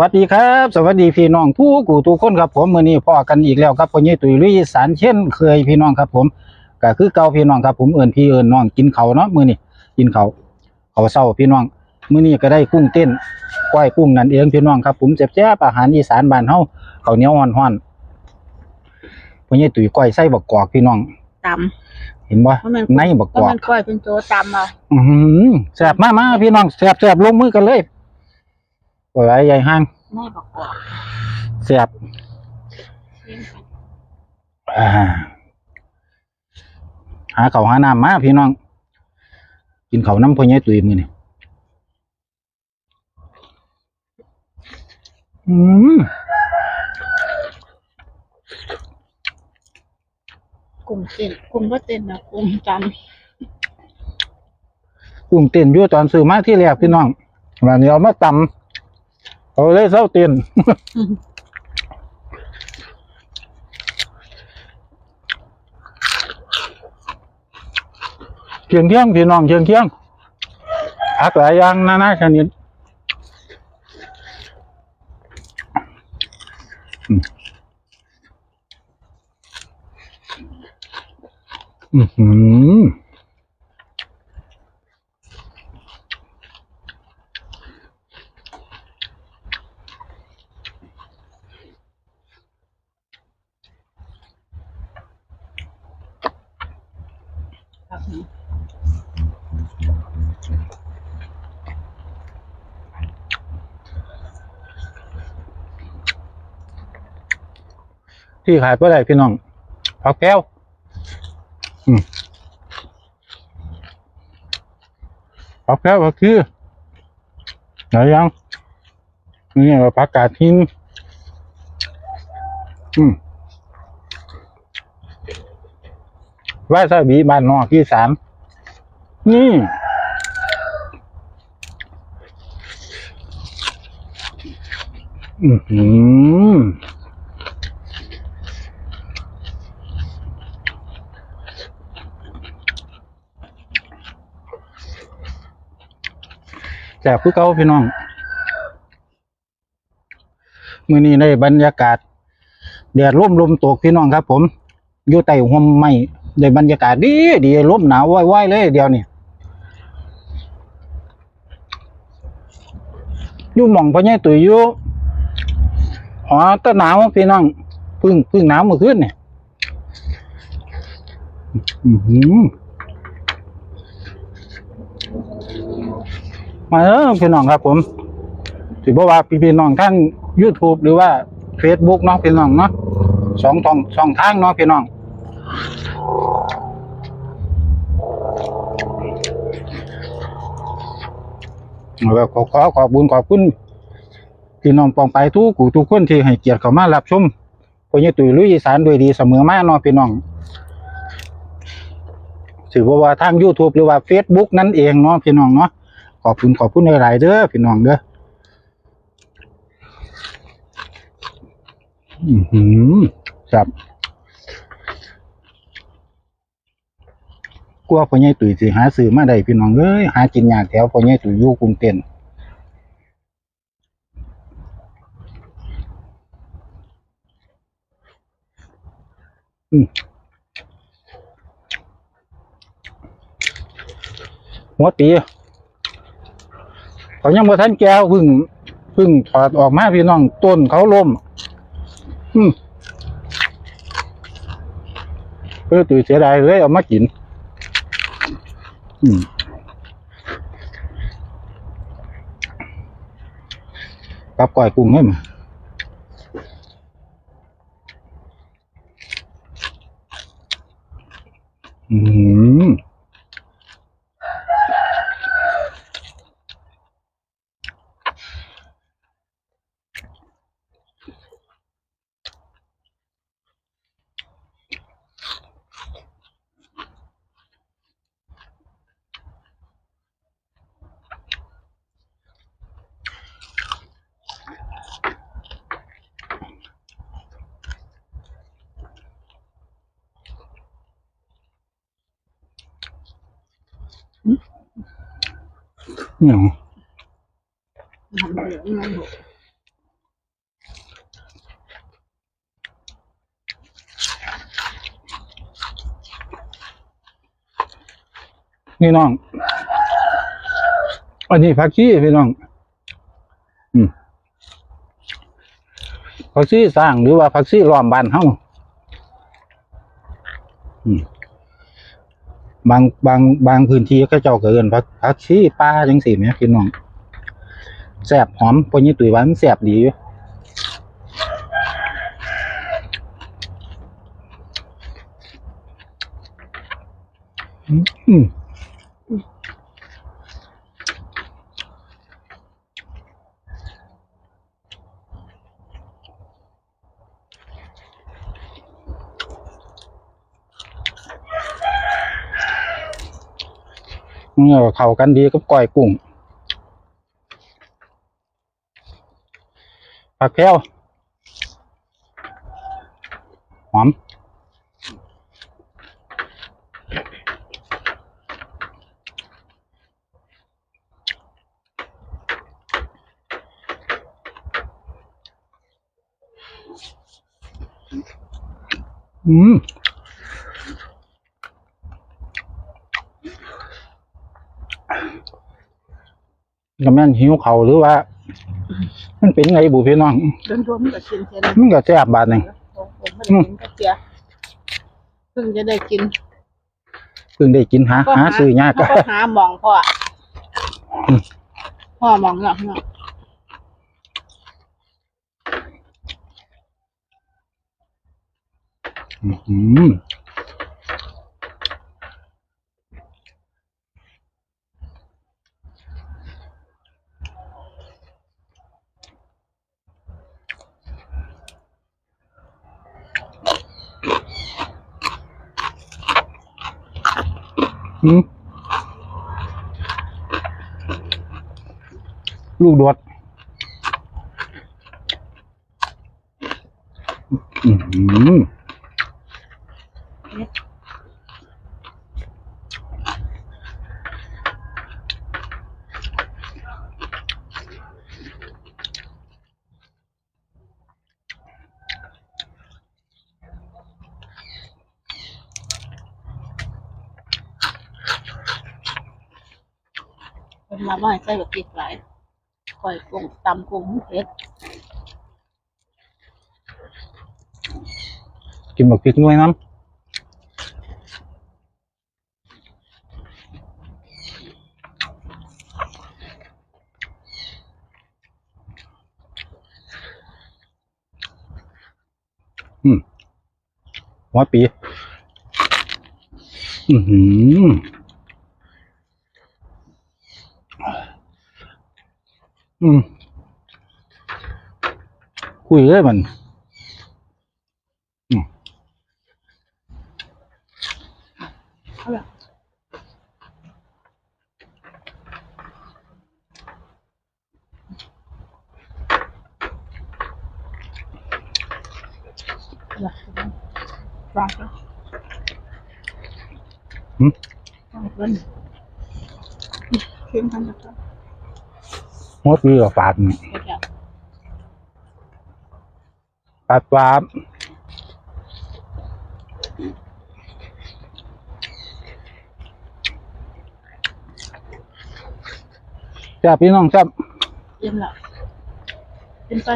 วัสดีครับ สวัสดีพี่น้องทุกกูทุกคนครับผมมื้อนี้พ่อกันอีกแล้วครับพ่อใหญ่ตุ๋ยลุยสารเช่นเคยพี่น้องครับผมก็คือเก่าพี่น้องครับผมเอิ้นพี่เอิ้นน้องกินข้าวเนาะมื้อนี้กินข้าวข้าวเช้าพี่น้องมื้อนี้ก็ได้กุ้งเต้นก้อยกุ้งนั่นเองพี่น้องครับผมแซ่บๆอาหารอีสานบ้านเฮาข้าวเหนียวฮ้อนๆพ่อใหญ่ตุ๋ยก้อยใส่บักกอกพี่น้องตเห็นบ่ำเพราะมันในบักเพกราะอกมันค่อยเป็นโจตำเอาอือหือแซ่บมากๆพี่น้องแซ่บๆลงมือกันเลย บ่ไหลใหญ่ห้างในบอกกอกแซ่บอ่าหาเขาวหาน้ำมาพี่น้อง กินเขาวน้ำพ่อใหญ่ตุยมือนี่อืมกลุ่มเต้นกลุ่มก็เต้นนะกลุ่มจกุ้งเต้นอยู่ตอนซื้อมาที่แรกพี่น้องวันนี้เอามาตำ เอาเลยเศร้าเต้นเชียงเที่ยงพี่น้องเชียงเที่ยงผักหลายอย่างนานาชนิดอืมอือหือำ ที่ขายเพื่ออะไรพี่น้องผักแก้วอืมผักแก้วก็คือหลายอย่างนี่ว่าผักกาดหินอืม วาซาบิบ้านนอกที่สามนี่อือหือแซ่บคือเก่าพี่น้องมื้อนี้ได้บรรยากาศแดดร่มลมตกพี่น้องครับ ผม อยู่ใต้ห่มไม้ ได้บรรยากาศดีดีลมหนาวว่ายๆเลยเดียวนี่อยู่หม่องพ่อใหญ่ตุ๋ยอยู่หอตะหนาวพี่น้องพึ่งพึ่งหนาวเมื่อคืนเนี่ยมาเออพี่น้องครับผมถือว่าพี่พี่น้องทั้ง YouTube หรือว่า Facebook เนาะพี่น้องเนาะสองทองสองทางเนาะพี่น้อง แล้วขอขอขอบบุญขอบคุณพี่น้องปองไปทุกกูทุกคนที่ให้เกียรติเข้ามารับชมพญตุยลุยอีสานด้วยดีเสมอมาเนาะพี่น้องถือว่าว่าทาง YouTube หรือว่า Facebook นั่นเองเนาะพี่น้องเนาะขอบคุณขอบคุณหลายๆเด้อพี่น้องเด้ออือหือครับ ลัวพ่อใหญ่ตุ๋ยสิหาซื้อมาได้พี่น้องเอ้ยหากินยากแถวพ่อใหญ่ตุ๋ยอยู่กรุงเต้นหัวปีเขายังบ่ทันแก้วพึ่งพึ่งถอดออกมาพี่น้องต้นเขาล้มอืมเออตุยเสียดายเลยเอามากิน อืมกับก่อยกุ้งให้มาอืม นี่ยนี่น้อง อันนี้ผักชีพี่น้อง อืมผักชีสร้างหรือว่าผักชีล้อมบ้านเฮาอืม บางบางบางพื้นที่ก็เจ้าเกินพักพักชีป่าจังซี่แหมพี่น้องแสบหอมพอนี้ตุ้ยว่ามันแสบดีอยู่อืม เออเข้ากันดีกับก้อยกุ้งผักแพรวหอมอืม ก็แม่นหิวเขาวหรือว่า มันเป็นไงบุพี่น้องโดนรวมกับกินเท่านั้นมันก็แซ่บบาดหนึงผมผมไม่ได้กินกระเทียเพิ่งจะได้กินเพิ่งได้กินหาหาซื้อยากพ่อหาหมองพ่อพ่อหมองเนาะเนาะอื้อหืออืม ลูกดวดอืม หือเป็นมาว่าให้ใส่แบบติดหลายก่อยกุ้งตำกุ้งเผ็ดกินแบักพริกหน่วยน้ำอืมหัวปี อือ ออืมคุยเลยมันเอาล่ะเอาล่ะวางก่อนหืมวางก่อนเค็มพันนะครับ หัวปีกับฝาดนี่เผ็ดแล้วฝาดฝาดแซ่บพี่น้องแซ่บเยี่ยมแล้วกินไป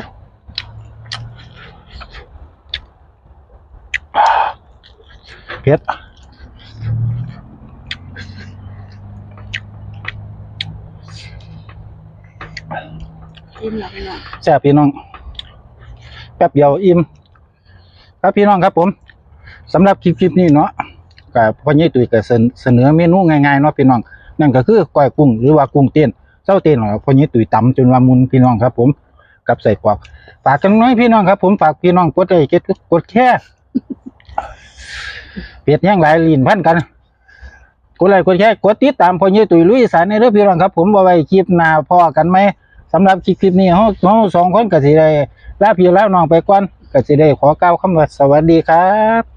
เผ็ด อิ่มแล้วพี่น้องแซ่บพี่น้อง แป๊บเดียวอิ่มครับพี่น้องครับผมสำหรับคลิปคลิปนี้เนาะกับพ่อใหญ่ตุยก็เสนเสนอเมนูง่ายๆเนาะพี่น้อง นั่นก็คือก้อยกุ้งหรือว่ากุ้งเต้นเจ้าเต้นของพ่อใหญ่ตุยตำจนว่ามุนพี่น้องครับ ผมกับใส่กรอกฝากกันน้อยพี่น้องครับ ผมฝากพี่น้องกดไลค์กดกดแค่เปียดแย่งหลายลีนพันกันกดไลค์กดแชร์กดติดตามพ่อใหญ่ตุยลุยสารในเรื่องพี่น้องครับ ผมบ่ไว้คลิปหน้าพ่อกันไหม สำหรับคลิปคลิปนี้เฮาเฮาสองคนก็สิได้ลาพี่ลาน้องไปก่อนก็สิได้ขอกล่าวคำว่าสวัสดีครับ